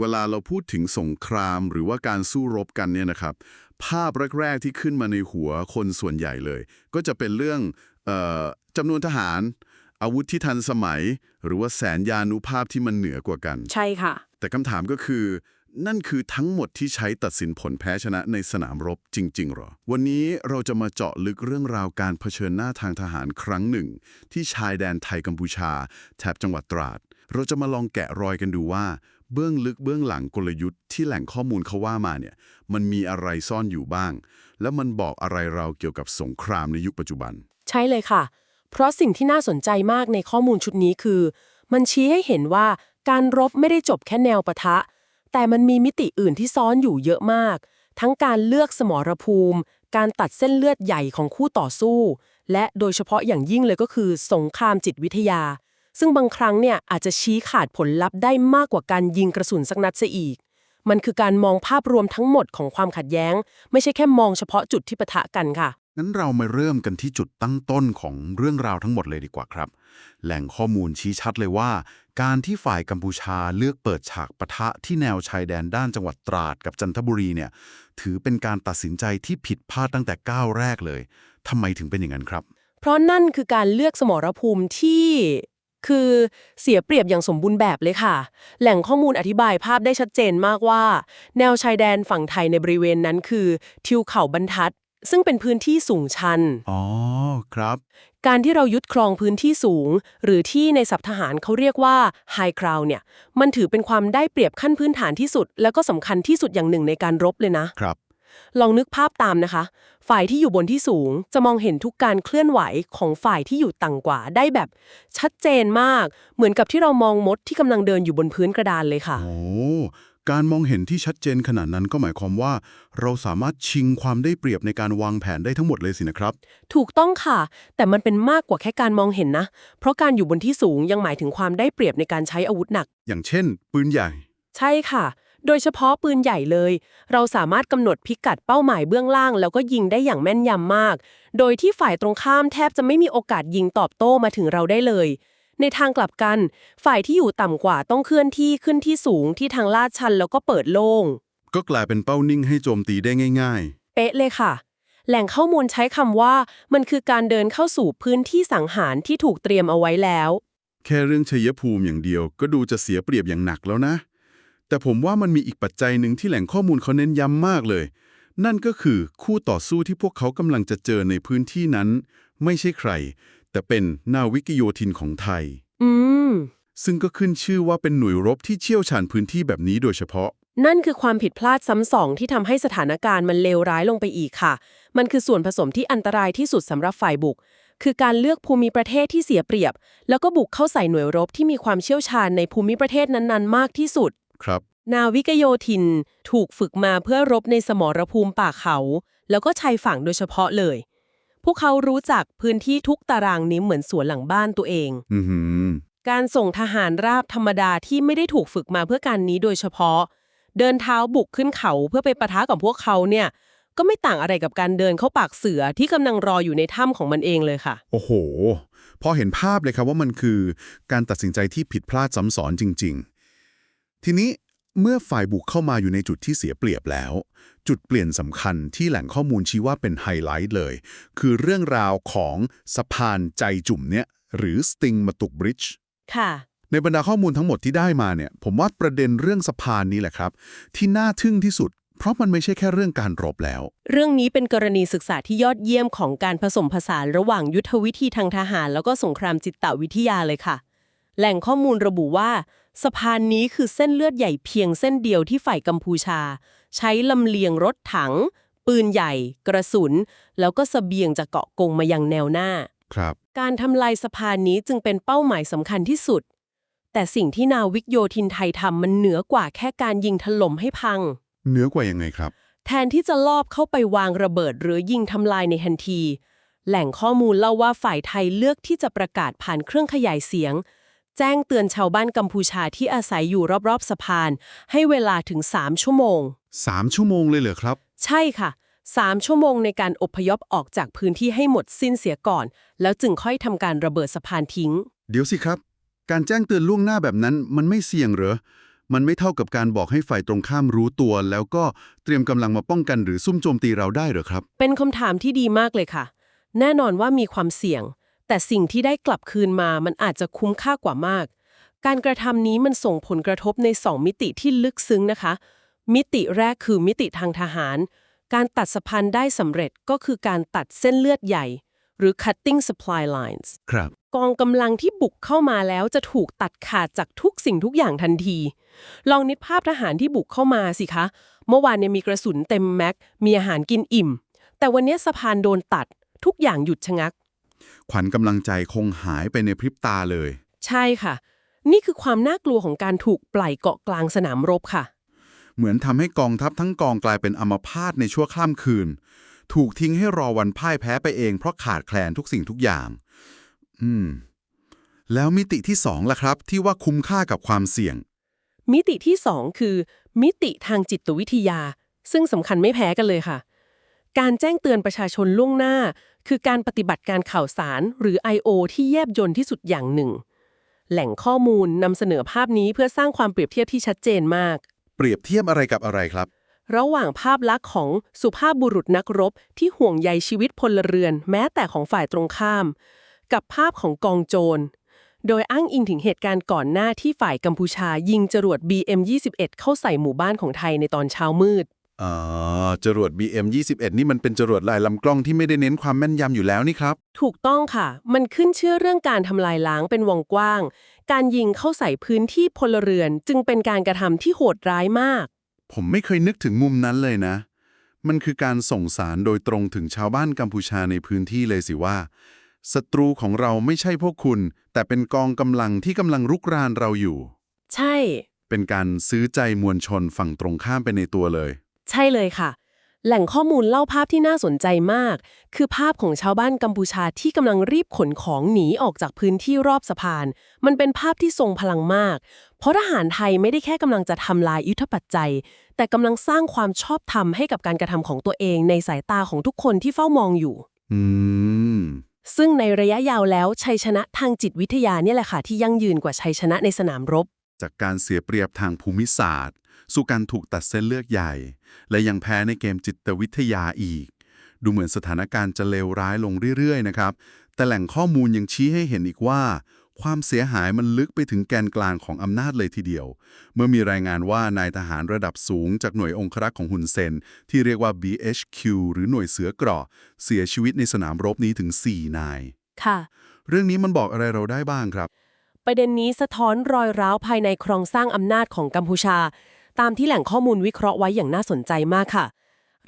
เวลาเราพูดถึงสงครามหรือว่าการสู้รบกันเนี่ยนะครับ ภาพแรก ๆ ที่ขึ้นมาในหัวคนส่วนใหญ่เลย ก็จะเป็นเรื่องเออจำนวนทหาร อาวุธที่ทันสมัย หรือว่าแสนยานุภาพที่มันเหนือกว่ากัน ใช่ค่ะ แต่คำถามก็คือ นั่นคือทั้งหมดที่ใช้ตัดสินผลแพ้ชนะในสนามรบจริง ๆ หรอ วันนี้เราจะมาเจาะลึกเรื่องราวการเผชิญหน้าทางทหารครั้งหนึ่ง ที่ชายแดนไทยกัมพูชา แถบจังหวัดตราด เราจะมาลองแกะรอยกันดูว่า เบื้องลึกเบื้องหลังกลยุทธ์ที่แหล่งข้อมูลเขาว่ามาเนี่ย มันมีอะไรซ่อนอยู่บ้าง แล้วมันบอกอะไรเราเกี่ยวกับสงครามในยุคปัจจุบัน ใช่เลยค่ะ เพราะสิ่งที่น่าสนใจมากในข้อมูลชุดนี้คือ มันชี้ให้เห็นว่าการรบไม่ได้จบแค่แนวปะทะ แต่มันมีมิติอื่นที่ซ้อนอยู่เยอะมาก ทั้งการเลือกสมรภูมิ การตัดเส้นเลือดใหญ่ของคู่ต่อสู้ และโดยเฉพาะอย่างยิ่งเลยก็คือ สงครามจิตวิทยา ซึ่งบางครั้งเนี่ยอาจจะชี้ขาดผลลัพธ์ได้มากกว่าการยิงกระสุนสักนัดเสียอีก มันคือการมองภาพรวมทั้งหมดของความขัดแย้ง ไม่ใช่แค่มองเฉพาะจุดที่ปะทะกันค่ะ งั้นเรามาเริ่มกันที่จุดตั้งต้นของเรื่องราวทั้งหมดเลยดีกว่าครับ แหล่งข้อมูลชี้ชัดเลยว่า การที่ฝ่ายกัมพูชาเลือกเปิดฉากปะทะที่แนวชายแดนด้านจังหวัดตราดกับจันทบุรีเนี่ย ถือเป็นการตัดสินใจที่ผิดพลาดตั้งแต่ก้าวแรกเลยทำไมถึงเป็นอย่างนั้นครับ เพราะนั่นคือการเลือกสมรภูมิที่ คือเสียเปรียบอย่างสมบูรณ์แบบเลยค่ะ แหล่งข้อมูลอธิบายภาพได้ชัดเจนมากว่า แนวชายแดนฝั่งไทยในบริเวณนั้นคือ ทิวเขาบรรทัด ซึ่งเป็นพื้นที่สูงชัน อ๋อ ครับ การที่เรายึดครองพื้นที่สูง หรือที่ในศัพท์ทหารเขาเรียกว่า High Ground เนี่ย มันถือเป็นความได้เปรียบขั้นพื้นฐานที่สุด แล้วก็สำคัญที่สุดอย่างหนึ่งในการรบเลยนะ ครับ ลองนึกภาพตามนะคะ ฝ่ายที่อยู่บนที่สูงจะมองเห็นทุกการเคลื่อนไหวของฝ่ายที่อยู่ต่ำกว่าได้แบบ ชัดเจนมาก เหมือนกับที่เรามองมดที่กำลังเดินอยู่บนพื้นกระดานเลยค่ะ โอ้การมองเห็นที่ชัดเจนขนาดนั้นก็หมายความว่า เราสามารถชิงความได้เปรียบในการวางแผนได้ทั้งหมดเลยสินะครับ ถูกต้องค่ะ แต่มันเป็นมากกว่าแค่การมองเห็นนะ เพราะการอยู่บนที่สูงยังหมายถึงความได้เปรียบในการใช้อาวุธหนัก อย่างเช่น ปืนใหญ่ ใช่ค่ะ โดยเฉพาะปืนใหญ่เลย เราสามารถกำหนดพิกัดเป้าหมายเบื้องล่าง แล้วก็ยิงได้อย่างแม่นยำมาก โดยที่ฝ่ายตรงข้ามแทบจะไม่มีโอกาสยิงตอบโต้มาถึงเราได้เลย ในทางกลับกัน ฝ่ายที่อยู่ต่ำกว่าต้องเคลื่อนที่ขึ้นที่สูงที่ทางลาดชันแล้วก็เปิดโล่ง ก็กลายเป็นเป้านิ่งให้โจมตีได้ง่ายเป๊ะเลยค่ะ แหล่งข้อมูลใช้คำว่า มันคือการเดินเข้าสู่พื้นที่สังหารที่ถูกเตรียมเอาไว้แล้วๆแค่เรื่องชัยภูมิอย่างเดียวก็ดูจะเสียเปรียบอย่างหนักแล้วนะ แต่ผมว่ามันมีอีกปัจจัยหนึ่งที่แหล่งข้อมูลเขาเน้นย้ำมากเลย นั่นก็คือคู่ต่อสู้ที่พวกเขากำลังจะเจอในพื้นที่นั้น ไม่ใช่ใคร แต่เป็นนาวิกโยธินของไทย อืม ซึ่งก็ขึ้นชื่อว่าเป็นหน่วยรบที่เชี่ยวชาญพื้นที่แบบนี้โดยเฉพาะ นั่นคือความผิดพลาดซ้ำสองที่ทำให้สถานการณ์มันเลวร้ายลงไปอีกค่ะ มันคือส่วนผสมที่อันตรายที่สุดสำหรับฝ่ายบุก คือการเลือกภูมิประเทศที่เสียเปรียบ แล้วก็บุกเข้าใส่หน่วยรบที่มีความเชี่ยวชาญในภูมิประเทศนั้นๆ มากที่สุด ครับ นาวิกโยธินถูกฝึกมาเพื่อรบในสมรภูมิป่าเขา แล้วก็ชายฝั่งโดยเฉพาะเลย พวกเขารู้จักพื้นที่ทุกตารางนิ้วเหมือนสวนหลังบ้านตัวเองอือหือการส่งทหารราบธรรมดาที่ไม่ได้ถูกฝึกมาเพื่อการนี้โดยเฉพาะ เดินเท้าบุกขึ้นเขาเพื่อไปปะทะกับพวกเขาเนี่ย ก็ไม่ต่างอะไรกับการเดินเข้าปากเสือที่กำลังรออยู่ในถ้ำของมันเองเลยค่ะ โอ้โห พอเห็นภาพเลยครับว่ามันคือการตัดสินใจที่ผิดพลาดซ้ำซ้อนจริงๆ ทีนี้เมื่อฝ่ายบุกเข้ามาอยู่ในจุดที่เสียเปรียบแล้ว จุดเปลี่ยนสำคัญที่แหล่งข้อมูลชี้ว่าเป็นไฮไลท์เลย คือเรื่องราวของสะพานใจจุ่มเนี่ยหรือสติงมาตุกบริดจ์ค่ะในบรรดาข้อมูลทั้งหมดที่ได้มาเนี่ย ผมว่าประเด็นเรื่องสะพานนี้แหละครับ ที่น่าทึ่งที่สุด เพราะมันไม่ใช่แค่เรื่องการรบแล้ว เรื่องนี้เป็นกรณีศึกษาที่ยอดเยี่ยมของการผสมผสานระหว่างยุทธวิธีทางทหาร แล้วก็สงครามจิตวิทยาเลยค่ะ แหล่งข้อมูลระบุว่าสะพานนี้คือเส้นเลือดใหญ่เพียงเส้นเดียวที่ฝ่ายกัมพูชา ใช้ลำเลียงรถถัง ปืนใหญ่ กระสุน แล้วก็สเสบียงจากเกาะกงมายังแนวหน้า ครับ การทำลายสะพานนี้จึงเป็นเป้าหมายสำคัญที่สุด แต่สิ่งที่นาวิกโยธินไทยทำมันเหนือกว่าแค่การยิงถล่มให้พังเนื้อกว่ายังไงครับ แทนที่จะลอบเข้าไปวางระเบิดหรือยิงทำลายในทันที แหล่งข้อมูลเล่าว่าฝ่ายไทยเลือกที่จะประกาศผ่านเครื่องขยายเสียง แจ้งเตือนชาวบ้านกัมพูชาที่อาศัยอยู่รอบๆสะพาน ให้เวลาถึง 3 ชั่วโมง 3 ชั่วโมงเลยเหรอครับ ใช่ค่ะ 3 ชั่วโมงในการอพยพออกจากพื้นที่ให้หมดสิ้นเสียก่อน แล้วจึงค่อยทำการระเบิดสะพานทิ้ง เดี๋ยวสิครับ การแจ้งเตือนล่วงหน้าแบบนั้นมันไม่เสี่ยงเหรอมันไม่เท่ากับการบอกให้ฝ่ายตรงข้ามรู้ตัว แล้วก็เตรียมกำลังมาป้องกันหรือซุ่มโจมตีเราได้เหรอครับ เป็นคำถามที่ดีมากเลยค่ะ แน่นอนว่ามีความเสี่ยง แต่สิ่งที่ได้กลับคืนมามันอาจจะคุ้มค่ากว่ามาก การกระทำนี้มันส่งผลกระทบใน2มิติที่ลึกซึ้งนะคะ มิติแรกคือมิติทางทหาร การตัดสะพานได้สำเร็จก็คือการตัดเส้นเลือดใหญ่ หรือ cutting supply lines ครับกองกำลังที่บุกเข้ามาแล้วจะถูกตัดขาดจากทุกสิ่งทุกอย่างทันที ลองนึกภาพทหารที่บุกเข้ามาสิคะ เมื่อวานเนี่ยมีกระสุนเต็มแม็ก มีอาหารกินอิ่ม แต่วันนี้สะพานโดนตัด ทุกอย่างหยุดชะงัก ขวัญกำลังใจคงหายไปในพริบตาเลย ใช่ค่ะ นี่คือความน่ากลัวของการถูกปล่อยเกาะกลางสนามรบค่ะ เหมือนทำให้กองทัพทั้งกองกลายเป็นอัมพาตในชั่วข้ามคืน ถูกทิ้งให้รอวันพ่ายแพ้ไปเอง เพราะขาดแคลนทุกสิ่งทุกอย่าง อืม แล้วมิติที่สองล่ะครับ ที่ว่าคุ้มค่ากับความเสี่ยง มิติที่2คือ มิติทางจิตวิทยา ซึ่งสำคัญไม่แพ้กันเลยค่ะ การแจ้งเตือนประชาชนล่วงหน้า คือการปฏิบัติการข่าวสารหรือ I.O. ที่แยบยลที่สุดอย่างหนึ่ง แหล่งข้อมูลนำเสนอภาพนี้เพื่อสร้างความเปรียบเทียบที่ชัดเจนมาก เปรียบเทียบอะไรกับอะไรครับ ระหว่างภาพลักษณ์ของสุภาพบุรุษนักรบ ที่ห่วงใยชีวิตพลเรือน แม้แต่ของฝ่ายตรงข้าม กับภาพของกองโจร โดยอ้างอิงถึงเหตุการณ์ก่อนหน้าที่ฝ่ายกัมพูชายิงจรวด BM-21 เข้าใส่หมู่บ้านของไทยในตอนเช้ามืด อ๋อจรวด BM21 นี่มันเป็นจรวดลายลำกล้องที่ไม่ได้เน้นความแม่นยำอยู่แล้วนี่ครับ ถูกต้องค่ะ มันขึ้นเชื่อเรื่องการทำลายล้างเป็นวงกว้าง การยิงเข้าใส่พื้นที่พลเรือน จึงเป็นการกระทำที่โหดร้ายมาก ผมไม่เคยนึกถึงมุมนั้นเลยนะ มันคือการส่งสารโดยตรงถึงชาวบ้านกัมพูชาในพื้นที่เลยสิว่าศัตรูของเราไม่ใช่พวกคุณ แต่เป็นกองกำลังที่กำลังรุกรานเราอยู่ ใช่ เป็นการซื้อใจมวลชนฝั่งตรงข้ามไปในตัวเลย ใช่เลยค่ะ แหล่งข้อมูลเล่าภาพที่น่าสนใจมาก คือภาพของชาวบ้านกัมพูชาที่กำลังรีบขนของหนีออกจากพื้นที่รอบสะพาน มันเป็นภาพที่ทรงพลังมาก เพราะทหารไทยไม่ได้แค่กำลังจะทำลายยุทธปัจจัย แต่กำลังสร้างความชอบธรรมให้กับการกระทำของตัวเองในสายตาของทุกคนที่เฝ้ามองอยู่ อืมซึ่งในระยะยาวแล้วชัยชนะทางจิตวิทยาเนี่ยแหละค่ะที่ยั่งยืนกว่าชัยชนะในสนามรบ จากการเสียเปรียบทางภูมิศาสตร์ สู่การถูกตัดเส้นเลือกใหญ่ และยังแพ้ในเกมจิตวิทยาอีก ดูเหมือนสถานการณ์จะเลวร้ายลงเรื่อยๆนะครับ แต่แหล่งข้อมูลยังชี้ให้เห็นอีกว่า ความเสียหายมันลึกไปถึงแกนกลางของอำนาจเลยทีเดียว เมื่อมีรายงานว่านายทหารระดับสูงจากหน่วยองครักษ์ของฮุนเซน ที่เรียกว่า BHQ หรือหน่วยเสือเกราะเสียชีวิตในสนามรบนี้ถึง 4 นาย ค่ะ เรื่องนี้มันบอกอะไรเราได้บ้างครับประเด็นนี้สะท้อนรอยร้าวภายในโครงสร้างอำนาจของกัมพูชา ตามที่แหล่งข้อมูลวิเคราะห์ไว้อย่างน่าสนใจมากค่ะ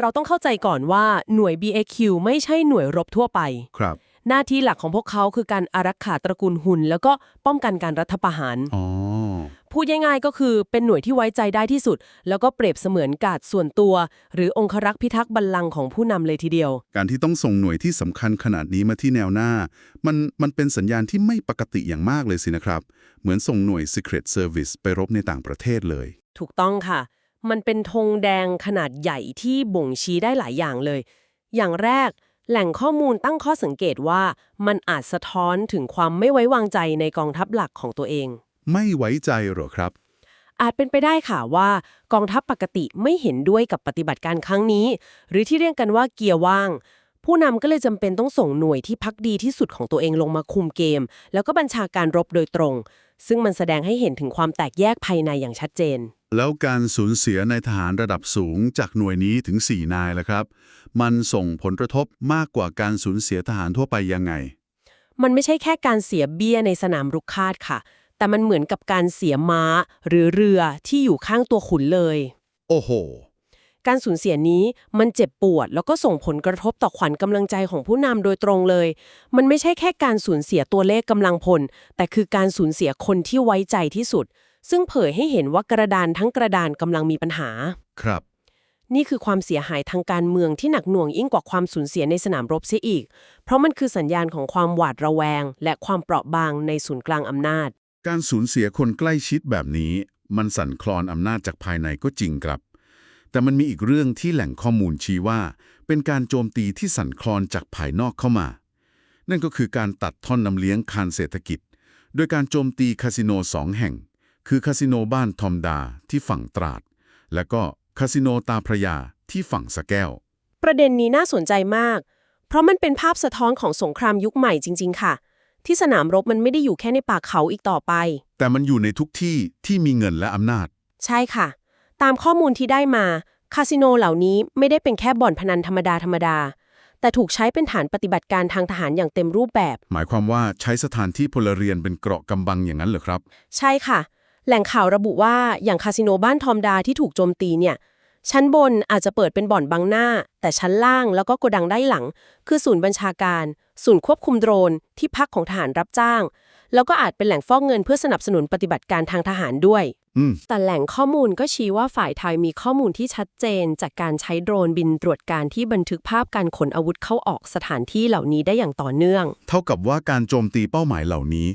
เราต้องเข้าใจก่อนว่าหน่วย BAQ ไม่ใช่หน่วยรบทั่วไป ครับ หน้าที่หลักของพวกเขาคือการอารักขาตระกูลหุน แล้วก็ป้องกันการรัฐประหาร อ๋อ พูดง่ายๆก็คือเป็นหน่วยที่ไว้ใจได้ที่สุด แล้วก็เปรียบเสมือนกาดส่วนตัว หรือองครักษ์พิทักษ์บัลลังก์ของผู้นำเลยทีเดียว การที่ต้องส่งหน่วยที่สำคัญขนาดนี้มาที่แนวหน้า มันมันเป็นสัญญาณที่ไม่ปกติอย่างมากเลยสินะครับ เหมือนส่งหน่วย Secret Service ไปรบในต่างประเทศเลย ถูกต้องค่ะ มันเป็นธงแดงขนาดใหญ่ที่บ่งชี้ได้หลายอย่างเลย อย่างแรก แหล่งข้อมูลตั้งข้อสังเกตว่ามันอาจสะท้อนถึงความไม่ไว้วางใจในกองทัพหลักของตัวเอง ไม่ไว้ใจเหรอครับ อาจเป็นไปได้ค่ะว่ากองทัพปกติไม่เห็นด้วยกับปฏิบัติการครั้งนี้ หรือที่เรียกกันว่าเกียร์ว่างผู้นำก็เลยจำเป็นต้องส่งหน่วยที่พักดีที่สุดของตัวเองลงมาคุมเกม แล้วก็บัญชาการรบโดยตรง ซึ่งมันแสดงให้เห็นถึงความแตกแยกภายในอย่างชัดเจน แล้วการสูญเสียในทหารระดับสูงจากหน่วยนี้ถึง 4 นายแล้วครับ มันส่งผลกระทบมากกว่าการสูญเสียทหารทั่วไปยังไง มันไม่ใช่แค่การเสียเบี้ยในสนามรุกคาดค่ะ แต่มันเหมือนกับการเสียม้า หรือเรือที่อยู่ข้างตัวขุนเลย โอ้โห การสูญเสียนี้มันเจ็บปวด แล้วก็ส่งผลกระทบต่อขวัญกำลังใจของผู้นำโดยตรงเลย มันไม่ใช่แค่การสูญเสียตัวเลขกำลังพล แต่คือการสูญเสียคนที่ไว้ใจที่สุด ซึ่งเผยให้เห็นว่ากระดานทั้งกระดานกำลังมีปัญหา ครับ นี่คือความเสียหายทางการเมืองที่หนักหน่วงยิ่งกว่าความสูญเสียในสนามรบเสียอีก เพราะมันคือสัญญาณของความหวาดระแวง และความเปราะบางในศูนย์กลางอำนาจ การสูญเสียคนใกล้ชิดแบบนี้ มันสั่นคลอนอำนาจจากภายในก็จริงครับ แต่มันมีอีกเรื่องที่แหล่งข้อมูลชี้ว่า เป็นการโจมตีที่สั่นคลอนจากภายนอกเข้ามา นั่นก็คือการตัดท่อนน้ำเลี้ยงคานเศรษฐกิจ โดยการโจมตีคาสิโนสองแห่ง คือคาสิโนบ้านทอมดาที่ฝั่งตราด และก็คาสิโนตาพระยาที่ฝั่งสะแก้ว ประเด็นนี้น่าสนใจมาก เพราะมันเป็นภาพสะท้อนของสงครามยุคใหม่จริง ๆ ค่ะ ที่สนามรบมันไม่ได้อยู่แค่ในป่าเขาอีกต่อไป แต่มันอยู่ในทุกที่ที่มีเงินและอำนาจ ใช่ค่ะ ตามข้อมูลที่ได้มา คาสิโนเหล่านี้ไม่ได้เป็นแค่บ่อนพนันธรรมดาธรรมดา แต่ถูกใช้เป็นฐานปฏิบัติการทางทหารอย่างเต็มรูปแบบ หมายความว่าใช้สถานที่พลเรือนเป็นเกราะกำบังอย่างนั้นเหรอครับ ใช่ค่ะ แหล่งข่าวระบุว่าอย่างคาสิโนบ้านทอมดาที่ถูกโจมตีเนี่ย ชั้นบนอาจจะเปิดเป็นบ่อนบังหน้า แต่ชั้นล่างแล้วก็โกดังด้านหลัง คือศูนย์บัญชาการ ศูนย์ควบคุมโดรน ที่พักของทหารรับจ้าง แล้วก็อาจเป็นแหล่งฟอกเงินเพื่อสนับสนุนปฏิบัติการทางทหารด้วยอืม แต่แหล่งข้อมูลก็ชี้ว่าฝ่ายไทยมีข้อมูลที่ชัดเจน จากการใช้โดรนบินตรวจการที่บันทึกภาพการขนอาวุธเข้าออกสถานที่เหล่านี้ได้อย่างต่อเนื่อง เท่ากับว่าการโจมตีเป้าหมายเหล่านี้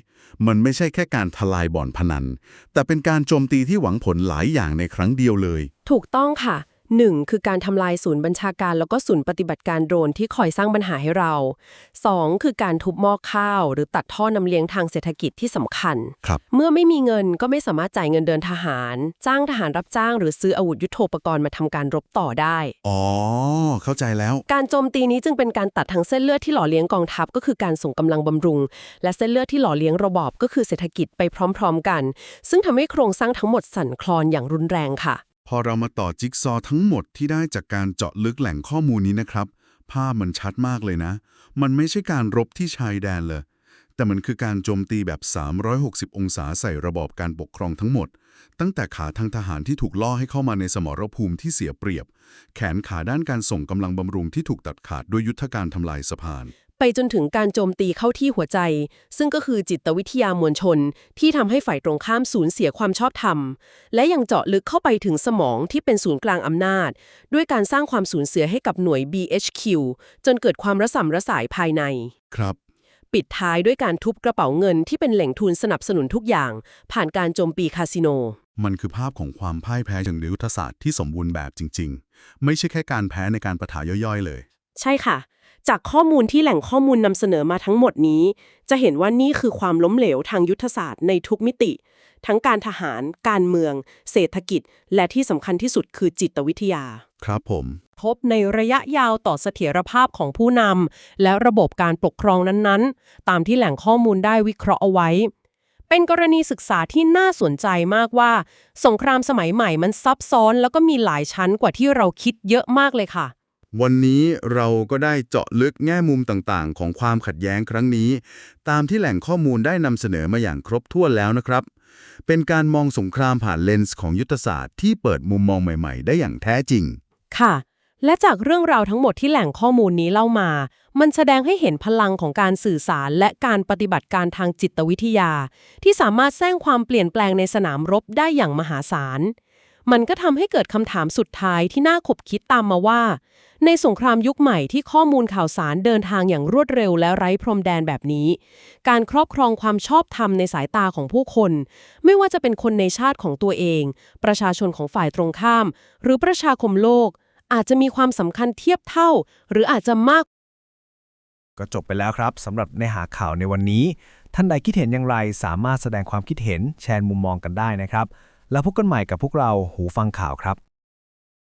มันไม่ใช่แค่การทลายบ่อนพนัน แต่เป็นการโจมตีที่หวังผลหลายอย่างในครั้งเดียวเลย ถูกต้องค่ะ 1. คือการทำลายศูนย์บัญชาการแล้วก็ศูนย์ปฏิบัติการโดรนที่คอยสร้างปัญหาให้เรา 2. คือการทุบหม้อข้าว หรือตัดท่อนำเลี้ยงทางเศรษฐกิจที่สำคัญ ครับ เมื่อไม่มีเงินก็ไม่สามารถจ่ายเงินเดือนทหาร จ้างทหารรับจ้าง หรือซื้ออาวุธยุโทโธปกรณ์มาทำการรบต่อได้ อ๋อ เข้าใจแล้ว การโจมตีนี้จึงเป็นการตัดทั้งเส้นเลือดที่หล่อเลี้ยงกองทัพก็คือการส่งกำลังบำรุง และเส้นเลือดที่หล่อเลี้ยงระบอบก็คือเศรษฐกิจไปพร้อม ๆ กัน ซึ่งทำให้โครงสร้างทั้งหมดสั่นคลอนอย่างรุนแรงค่ะ พอเรามาต่อจิ๊กซอว์ทั้งหมดที่ได้จากการเจาะลึกแหล่งข้อมูลนี้นะครับ ภาพมันชัดมากเลยนะ มันไม่ใช่การรบที่ชายแดนเลย แต่มันคือการโจมตีแบบ 360 องศาใส่ระบอบการปกครองทั้งหมด ตั้งแต่ขาทางทหารที่ถูกล่อให้เข้ามาในสมรภูมิที่เสียเปรียบ แขนขาด้านการส่งกำลังบำรุงที่ถูกตัดขาดด้วยยุทธการทำลายสะพาน ไปจนถึงการโจมตีเข้าที่หัวใจ ซึ่งก็คือจิตวิทยามวลชน ที่ทำให้ฝ่ายตรงข้ามสูญเสียความชอบธรรม และยังเจาะลึกเข้าไปถึงสมองที่เป็นศูนย์กลางอำนาจ ด้วยการสร้างความสูญเสียให้กับหน่วย BHQ จนเกิดความระส่ำระสายภายใน ครับ ปิดท้ายด้วยการทุบกระเป๋าเงินที่เป็นแหล่งทุนสนับสนุนทุกอย่าง ผ่านการโจมตีคาสิโน มันคือภาพของความพ่ายแพ้เชิงยุทธศาสตร์ที่สมบูรณ์แบบจริง ๆ ไม่ใช่แค่การแพ้ในการประทะย่อยๆ เลย ใช่ค่ะ จากข้อมูลที่แหล่งข้อมูลนำเสนอมาทั้งหมดนี้ จะเห็นว่านี่คือความล้มเหลวทางยุทธศาสตร์ในทุกมิติ ทั้งการทหาร การเมือง เศรษฐกิจ และที่สำคัญที่สุดคือจิตวิทยา ครับผมพบในระยะยาวต่อเสถียรภาพของผู้นำและระบบการปกครองนั้นๆ ตามที่แหล่งข้อมูลได้วิเคราะห์เอาไว้ เป็นกรณีศึกษาที่น่าสนใจมากว่า สงครามสมัยใหม่มันซับซ้อน แล้วก็มีหลายชั้นกว่าที่เราคิดเยอะมากเลยค่ะ วันนี้เราก็ได้เจาะลึกแง่มุมต่างๆ ของความขัดแย้งครั้งนี้ ตามที่แหล่งข้อมูลได้นำเสนอมาอย่างครบถ้วนแล้วนะครับ เป็นการมองสงครามผ่านเลนส์ของยุทธศาสตร์ที่เปิดมุมมองใหม่ ๆ ได้อย่างแท้จริง ค่ะ และจากเรื่องราวทั้งหมดที่แหล่งข้อมูลนี้เล่ามา มันแสดงให้เห็นพลังของการสื่อสารและการปฏิบัติการทางจิตวิทยา ที่สามารถสร้างความเปลี่ยนแปลงในสนามรบได้อย่างมหาศาล มันก็ทำให้เกิดคำถามสุดท้ายที่น่าขบคิดตามมาว่า ในสงครามยุคใหม่ที่ข้อมูลข่าวสารเดินทางอย่างรวดเร็วและไร้พรมแดนแบบนี้ การครอบครองความชอบธรรมในสายตาของผู้คน ไม่ว่าจะเป็นคนในชาติของตัวเอง ประชาชนของฝ่ายตรงข้าม หรือประชาคมโลก อาจจะมีความสำคัญเทียบเท่า หรืออาจจะมากก็จบไปแล้วครับสำหรับในหาข่าวในวันนี้ ท่านใดคิดเห็นอย่างไร สามารถแสดงความคิดเห็นแชร์มุมมองกันได้นะครับ แล้วพบกันใหม่กับพวกเราหูฟังข่าวครับ